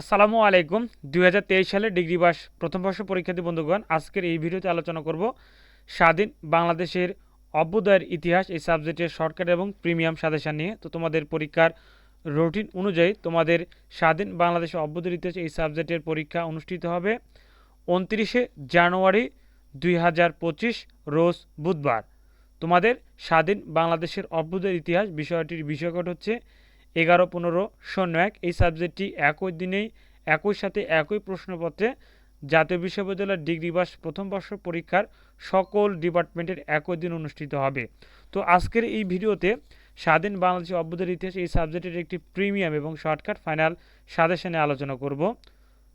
আসসালামু আলাইকুম। দুই হাজার তেইশ সালে ডিগ্রি পাস প্রথম বর্ষ পরীক্ষার্থী বন্ধুগণ, আজকের এই ভিডিওতে আলোচনা করব স্বাধীন বাংলাদেশের অভ্যুদয়ের ইতিহাস, এই সাবজেক্টের শর্টকাট এবং প্রিমিয়াম সাজেশন নিয়ে। তো তোমাদের পরীক্ষার রুটিন অনুযায়ী তোমাদের স্বাধীন বাংলাদেশের অভ্যুদয়ের ইতিহাস, এই সাবজেক্টের পরীক্ষা অনুষ্ঠিত হবে উনত্রিশে জানুয়ারি দুই হাজার পঁচিশ, রোজ বুধবার। তোমাদের স্বাধীন বাংলাদেশের অভ্যুদয়ের ইতিহাস বিষয়টির বিষয়কট হচ্ছে এগারো, পনেরো, শূন্য এক এই সাবজেক্টটি একই দিনেই, একই সাথে একই প্রশ্নপত্রে জাতীয় বিশ্ববিদ্যালয়ের ডিগ্রি বাস প্রথম বর্ষ পরীক্ষার সকল ডিপার্টমেন্টের একই দিন অনুষ্ঠিত হবে। তো আজকের এই ভিডিওতে স্বাধীন বাংলাদেশের অভ্যুদয়ের ইতিহাস এই সাবজেক্টের একটি প্রিমিয়াম এবং শর্টকাট ফাইনাল সাজেশনে আলোচনা করব।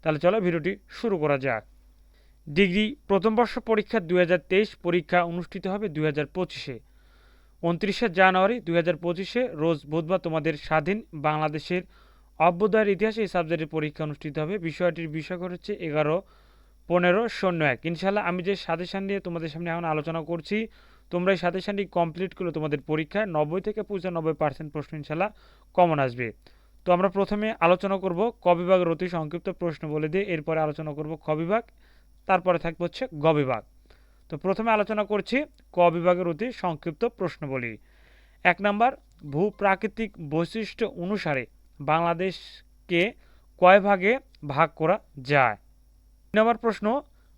তাহলে চলো ভিডিওটি শুরু করা যাক। ডিগ্রি প্রথম বর্ষ পরীক্ষা দুই হাজার তেইশ পরীক্ষা অনুষ্ঠিত হবে দু হাজার পঁচিশে। উনত্রিশে জানুয়ারি দুই হাজার পঁচিশে রোজ বুধবার তোমাদের স্বাধীন বাংলাদেশের অভ্যুদয়ের ইতিহাসে এই সাবজেক্টের পরীক্ষা অনুষ্ঠিত হবে। বিষয়টির বিষয় হচ্ছে এগারো, পনেরো, শূন্য, এক। ইনশাল্লাহ আমি যে সাজেশান নিয়ে তোমাদের সামনে এখন আলোচনা করছি, তোমরা এই সাজেশানটি কমপ্লিট করলে তোমাদের পরীক্ষায় নব্বই থেকে পঁচানব্বই পার্সেন্ট প্রশ্ন ইনশাল্লাহ কমন আসবে। তো আমরা প্রথমে আলোচনা করব ক বিভাগের অতি সংক্ষিপ্ত প্রশ্ন বলে দিয়ে, এরপরে আলোচনা করব ক বিভাগ, তারপরে থাকবে হচ্ছে গ বিভাগ। তো প্রথমে আলোচনা করছি ক বিভাগের অতি সংক্ষিপ্ত প্রশ্ন বলি এক নম্বর, ভূপ্রাকৃতিক বৈশিষ্ট্য অনুসারে বাংলাদেশকে কয় ভাগে ভাগ করা যায়? তিন নম্বর প্রশ্ন,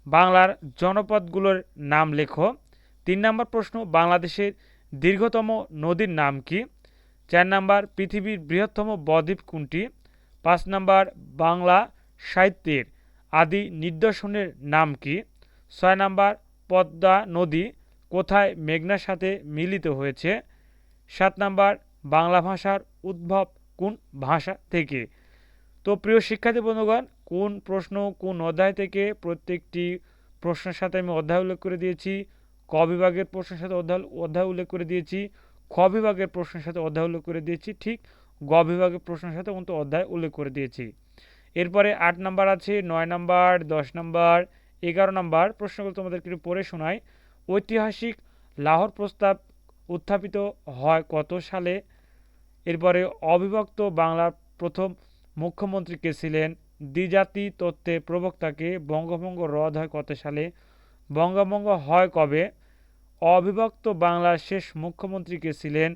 বাংলার জনপদগুলোর নাম লেখো। তিন নম্বর প্রশ্ন, বাংলাদেশের দীর্ঘতম নদীর নাম কি? চার নম্বর, পৃথিবীর বৃহত্তম বদ্বীপ কোনটি? পাঁচ নম্বর, বাংলা সাহিত্যের আদি নিদর্শনের নাম কি? ছয় নম্বর পদ্মা নদী কোথায় মেঘনার সাথে মিলিত হয়েছে? সাত নাম্বার, বাংলা ভাষার উদ্ভব কোন ভাষা থেকে? তো প্রিয় শিক্ষার্থী বন্ধুগণ, কোন প্রশ্ন কোন অধ্যায় থেকে প্রত্যেকটি প্রশ্নের সাথে আমি অধ্যায় উল্লেখ করে দিয়েছি? ক বিভাগের প্রশ্নের সাথে অধ্যায় অধ্যায় উল্লেখ করে দিয়েছি। খ বিভাগের প্রশ্নের সাথে অধ্যায় উল্লেখ করে দিয়েছি। ঠিক গ বিভাগের প্রশ্নের সাথে কিন্তু অধ্যায় উল্লেখ করে দিয়েছি। এরপরে আট নাম্বার আছে, নয় নাম্বার, দশ নাম্বার এগারো নম্বর প্রশ্নগুলো তোমাদেরকে একটু পড়ে শোনাই। ঐতিহাসিক লাহোর প্রস্তাব উত্থাপিত হয় কত সালে? এরপরে অবিভক্ত বাংলার প্রথম মুখ্যমন্ত্রী কে ছিলেন? দ্বিজাতি তত্ত্বে প্রবক্তাকে বঙ্গভঙ্গ রদ হয় কত সালে? বঙ্গভঙ্গ হয় কবে? অবিভক্ত বাংলার শেষ মুখ্যমন্ত্রী কে ছিলেন?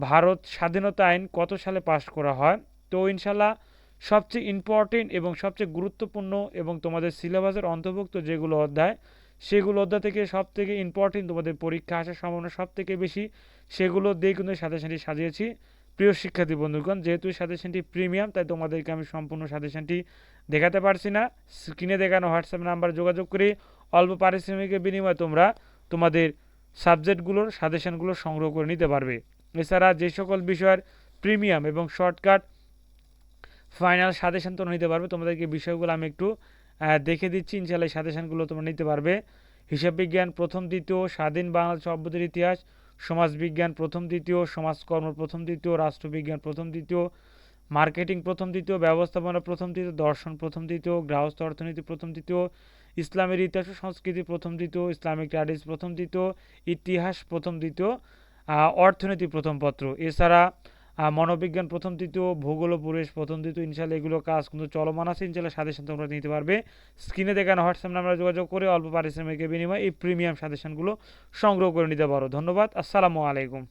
ভারত স্বাধীনতা আইন কত সালে পাশ করা হয়? তো ইনশাল্লাহ সবচেয়ে ইম্পর্টেন্ট এবং সবচেয়ে গুরুত্বপূর্ণ এবং তোমাদের সিলেবাসের অন্তর্ভুক্ত যেগুলো অধ্যায়, সেগুলো অধ্যায় থেকে সব থেকে ইম্পর্টেন্ট তোমাদের পরীক্ষা আসার সম্ভাবনা সব থেকে বেশি, সেগুলো দিয়ে কিন্তু সাজেশনটি সাজিয়েছি। প্রিয় শিক্ষার্থী বন্ধুগণ, যেহেতু সাজেশনটি প্রিমিয়াম তাই তোমাদেরকে আমি সম্পূর্ণ সাজেশনটি দেখাতে পারছি না। স্ক্রিনে দেখানো হোয়াটসঅ্যাপ নাম্বার যোগাযোগ করে অল্প পারিশ্রমিকের বিনিময়ে তোমরা তোমাদের সাবজেক্টগুলোর সাজেশনগুলো সংগ্রহ করে নিতে পারবে। এছাড়া যে সকল বিষয়ের প্রিমিয়াম এবং শর্টকাট ফাইনাল সাজেশন তোমরা নিতে পারবে তোমাদেরকে বিষয়গুলো আমি একটু দেখে দিচ্ছি ইনশাল্লাহ সাজেশনগুলো তোমরা নিতে পারবে হিসাব বিজ্ঞান প্রথম দ্বিতীয় স্বাধীন বাংলাদেশ অভ্যুদয়ের ইতিহাস সমাজবিজ্ঞান প্রথম দ্বিতীয় সমাজকর্ম প্রথম দ্বিতীয় রাষ্ট্রবিজ্ঞান প্রথম দ্বিতীয় মার্কেটিং প্রথম দ্বিতীয় ব্যবস্থাপনা প্রথম দ্বিতীয় দর্শন প্রথম দ্বিতীয় গ্রাহস্থ অর্থনীতি প্রথম দ্বিতীয় ইসলামের ইতিহাস ও সংস্কৃতি প্রথম দ্বিতীয় ইসলামিক স্টাডিজ প্রথম দ্বিতীয় ইতিহাস প্রথম দ্বিতীয় অর্থনীতি প্রথম পত্র এছাড়া মনোবিজ্ঞান প্রথম তৃতীয় ভূগোল ও পরিবেশ প্রথম তৃতীয় ইনশাল্লাহ এগুলো কাজ কিন্তু চলমান আছে ইনশাল্লাহ সাজেশন তোমরা নিতে পারবে। স্ক্রিনে দেখানো হোয়াটসঅ্যাপ নাম্বারে যোগাযোগ করে অল্প পারিশ্রমিকের বিনিময়ে এই প্রিমিয়াম সাজেশনগুলো সংগ্রহ করে নিতে পারো। ধন্যবাদ, আসসালামু আলাইকুম।